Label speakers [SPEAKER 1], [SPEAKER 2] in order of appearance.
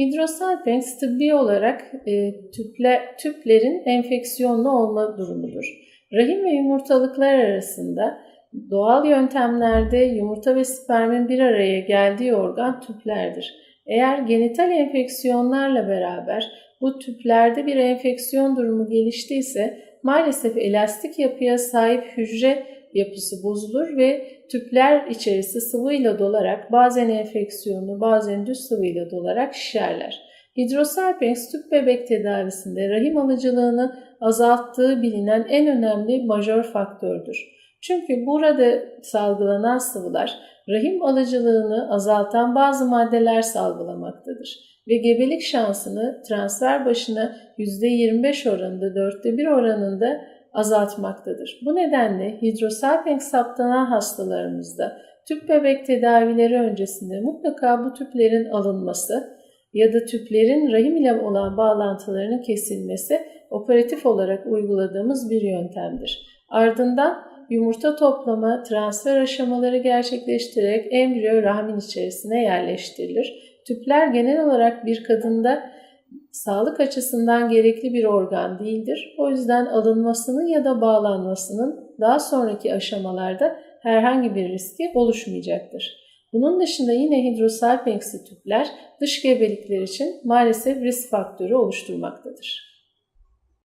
[SPEAKER 1] Hidrosalpinx tıbbi olarak e, tüple, tüplerin enfeksiyonlu olma durumudur. Rahim ve yumurtalıklar arasında doğal yöntemlerde yumurta ve spermin bir araya geldiği organ tüplerdir. Eğer genital enfeksiyonlarla beraber bu tüplerde bir enfeksiyon durumu geliştiyse maalesef elastik yapıya sahip hücre yapısı bozulur ve tüpler içerisi sıvıyla dolarak bazen enfeksiyonlu bazen düz sıvıyla dolarak şişerler. Hidrosalpinx tüp bebek tedavisinde rahim alıcılığını azalttığı bilinen en önemli majör faktördür. Çünkü burada salgılanan sıvılar rahim alıcılığını azaltan bazı maddeler salgılamaktadır ve gebelik şansını transfer başına %25 oranında, dörtte bir oranında azaltmaktadır. Bu nedenle hidrosalpinx saptanan hastalarımızda tüp bebek tedavileri öncesinde mutlaka bu tüplerin alınması ya da tüplerin rahim ile olan bağlantılarının kesilmesi operatif olarak uyguladığımız bir yöntemdir. Ardından yumurta toplama, transfer aşamaları gerçekleştirerek embriyo rahmin içerisine yerleştirilir. Tüpler genel olarak bir kadında sağlık açısından gerekli bir organ değildir. O yüzden alınmasının ya da bağlanmasının daha sonraki aşamalarda herhangi bir riski oluşmayacaktır. Bunun dışında yine hidrosalpinxli tüpler dış gebelikler için maalesef risk faktörü oluşturmaktadır.